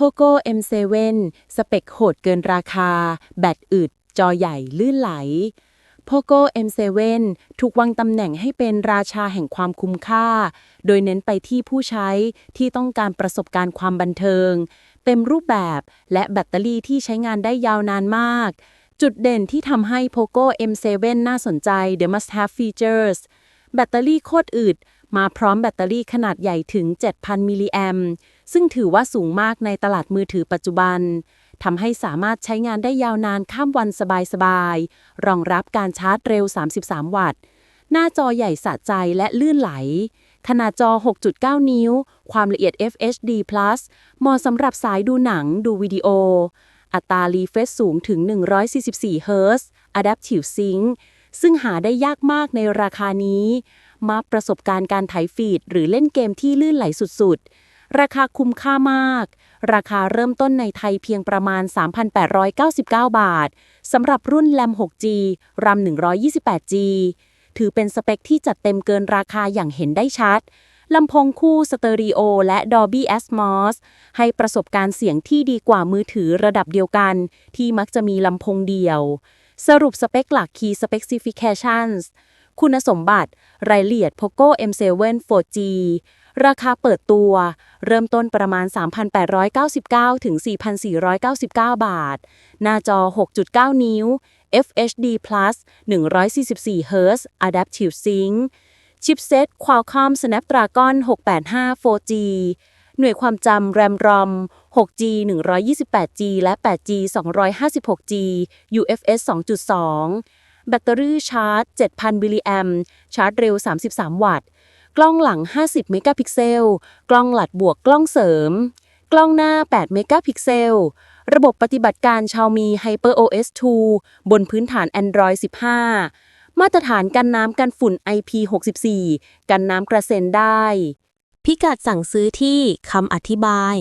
Poco M7 สเปคโหดเกินราคา แบตอึด จอใหญ่ลื่นไหล Poco M7 ถูกวางตำแหน่งให้เป็นราชาแห่งความคุ้มค่า โดยเน้นไปที่ผู้ใช้ที่ต้องการประสบการณ์ความบันเทิง เต็มรูปแบบและแบตเตอรี่ที่ใช้งานได้ยาวนานมาก จุดเด่นที่ทำให้ Poco M7 น่าสนใจ The Must Have Features แบตเตอรี่โคตรอึด มาพร้อมแบตเตอรี่ขนาดใหญ่ถึง 7,000 มิลลิแอมซึ่งถือว่าสูงมากในตลาดมือถือปัจจุบันทำให้สามารถใช้งานได้ยาวนานข้ามวันสบายๆ รองรับการชาร์จเร็ว 33 วัตต์ หน้าจอใหญ่สะใจและลื่นไหล ขนาดจอ 6.9 นิ้ว ความละเอียด FHD+ เหมาะสำหรับสายดูหนังดูวิดีโอ อัตรารีเฟรชสูงถึง 144 เฮิร์ตซ์ Adaptive Sync ซึ่งหาได้ยากมากในราคานี้ มาประสบการณ์การถ่ายฟีด หรือเล่นเกมที่ลื่นไหลสุดๆ ราคาคุ้มค่ามาก ราคาเริ่มต้นในไทยเพียงประมาณ 3,899 บาทสำหรับรุ่นแรม 6G RAM 128G ถือเป็นสเปคที่จัดเต็มเกินราคาอย่างเห็นได้ชัดลำโพงคู่สเตอริโอและ Dolby Atmos ให้ประสบการณ์เสียงที่ดีกว่ามือถือระดับเดียวกัน ที่มักจะมีลำโพงเดียว สรุปสเปคหลัก Key Specifications คุณสมบัติ รายละเอียด Poco M7 4G ราคาเปิดตัว เริ่มต้นประมาณ 3,899 ถึง 4,499 บาท หน้าจอ 6.9 นิ้ว FHD+ 144 Hz Adaptive Sync ชิปเซ็ต Qualcomm Snapdragon 685 4G หน่วยความจำ RAM ROM 6G 128G และ 8G 256G UFS 2.2 แบตเตอรี่ชาร์จ 7,000 มิลลิแอมชาร์จเร็ว 33 วัตต์ กล้องหลัง 50 เมกะพิกเซล กล้องหลัดบวกกล้องเสริม กล้องหน้า 8 เมกะพิกเซล ระบบปฏิบัติการ Xiaomi HyperOS 2 บนพื้นฐาน Android 15 มาตรฐานกันน้ำกันฝุ่น IP64 กันน้ำกระเซ็นได้ พิกัดสั่งซื้อที่คำอธิบาย